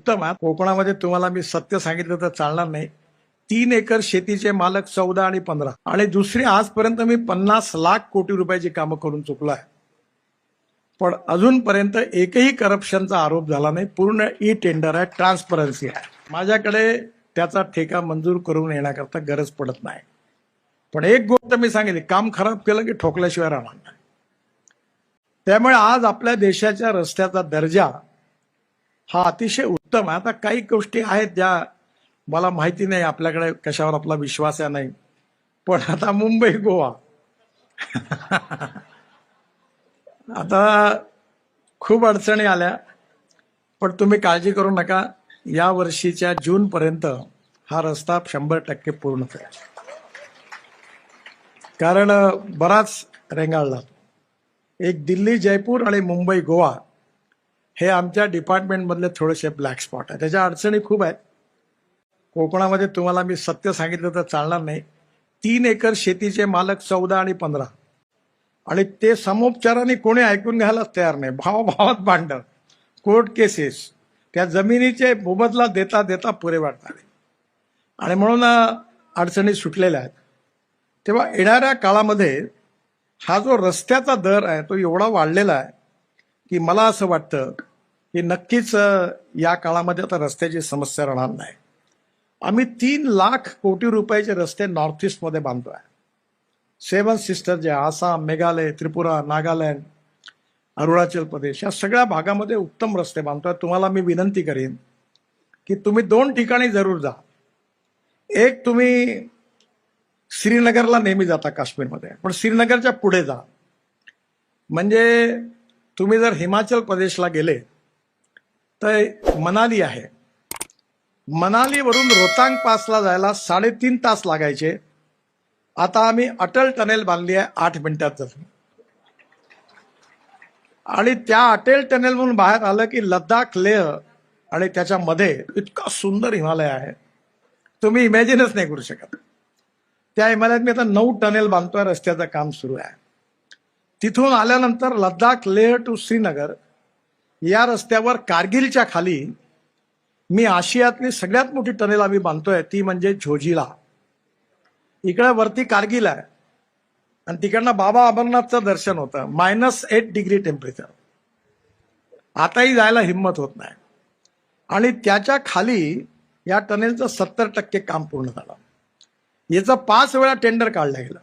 उत्तम आहात कोकणामध्ये तुम्हाला मी सत्य सांगितलं तर चालणार नाही. तीन एकर शेतीचे मालक चौदा आणि पंधरा. आणि दुसरी आजपर्यंत मी पन्नास लाख कोटी रुपयाची कामं करून चुकलो आहे. पण अजूनपर्यंत एकही करप्शनचा आरोप झाला नाही. पूर्ण ई टेंडर आहे ट्रान्सपरन्सी आहे. माझ्याकडे त्याचा ठेका मंजूर करून येण्याकरता गरज पडत नाही. पण एक गोष्ट मी सांगितली काम खराब केलं की ठोकल्याशिवाय राहणार नाही. त्यामुळे आज आपल्या देशाच्या रस्त्याचा दर्जा हा अतिशय उत्तम आहे. आता काही गोष्टी आहेत ज्या मला माहिती नाही आपल्याकडे कशावर आपला विश्वास आहे नाही. पण आता मुंबई गोवा. आता खूप अडचणी आल्या. पण तुम्ही काळजी करू नका. या वर्षीच्या जून पर्यंत हा रस्ता शंभर टक्के पूर्ण करेल कारण बराच रेंगाळला. एक दिल्ली जयपूर आणि मुंबई गोवा हे आमच्या डिपार्टमेंटमधले थोडेसे ब्लॅक स्पॉट आहे. त्याच्या अडचणी खूप आहेत. कोकणामध्ये तुम्हाला मी सत्य सांगितलं तर चालणार नाही. तीन एकर शेतीचे मालक चौदा आणि पंधरा. आणि ते समोपचाराने कोणी ऐकून घ्यायलाच तयार नाही. भावाभावात भांडण कोर्ट केसेस त्या जमिनीचे मोबदला देता देता पुरे वाटतात आणि म्हणून अडचणी सुटलेल्या आहेत. तेव्हा येणाऱ्या काळामध्ये हा जो रस्त्याचा दर आहे तो एवढा वाढलेला आहे की मला असं वाटतं की नक्कीच या काळामध्ये आता रस्त्याची समस्या राहणार नाही. आम्ही तीन लाख कोटी रुपयाचे रस्ते नॉर्थ ईस्टमध्ये बांधतोय. सेवन सिस्टर जे आसाम मेघालय त्रिपुरा नागालँड अरुणाचल प्रदेश या सगळ्या भागामध्ये उत्तम रस्ते बांधतोय. तुम्हाला मी विनंती करेन की तुम्ही दोन ठिकाणी जरूर जा. एक तुम्ही श्रीनगरला नेहमी जाता काश्मीरमध्ये पण श्रीनगरच्या पुढे जा. म्हणजे तुम्ही जर हिमाचल प्रदेशला गेले तर मनाली आहे. मनालीवरून रोहतांग पासला जायला साडेतीन तास लागायचे. आता आम्ही अटल टनेल बांधली आहे आठ मिनिटात. आणि त्या अटल टनेलमधून बाहेर आलं की लद्दाख लेह आणि त्याच्यामध्ये इतका सुंदर हिमालय आहे. तुम्ही इमॅजिनच नाही करू शकत. त्या हिमालयात मी आता नऊ टनेल बांधतोय रस्त्याचं काम सुरू आहे. तिथून आल्यानंतर लद्दाख लेह टू श्रीनगर या रस्त्यावर कारगिलच्या खाली मी आशियातली सगळ्यात मोठी टनेल आम्ही बांधतोय ती म्हणजे झोजिला इकडे वरती कारगिल आहे. आणि तिकडनं बाबा अमरनाथचं दर्शन होतं. मायनस एट डिग्री टेम्परेचर आताही जायला हिंमत होत नाही. आणि त्याच्याखाली या टनेलचं सत्तर टक्के काम पूर्ण झालं. याचं पाच वेळा टेंडर काढलं गेलं.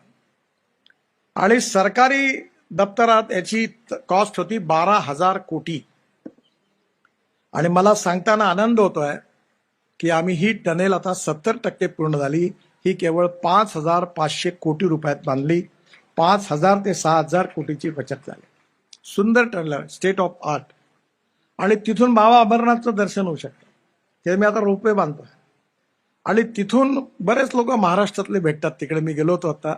आणि सरकारी दप्तरात याची कॉस्ट होती बारा हजार कोटी. आणि मला सांगताना आनंद होतोय की आम्ही ही टनेल आता सत्तर टक्के पूर्ण झाली. ही केवळ पाच हजार पाचशे कोटी रुपयात बांधली. पाच हजार ते सहा हजार कोटीची बचत झाली. सुंदर टनेल स्टेट ऑफ आर्ट आणि तिथून बाबा अमरनाथचं दर्शन होऊ शकतं. ते मी आता रोपवे बांधतो आणि तिथून बरेच लोक महाराष्ट्रातले भेटतात. तिकडे मी गेलो होतो आता.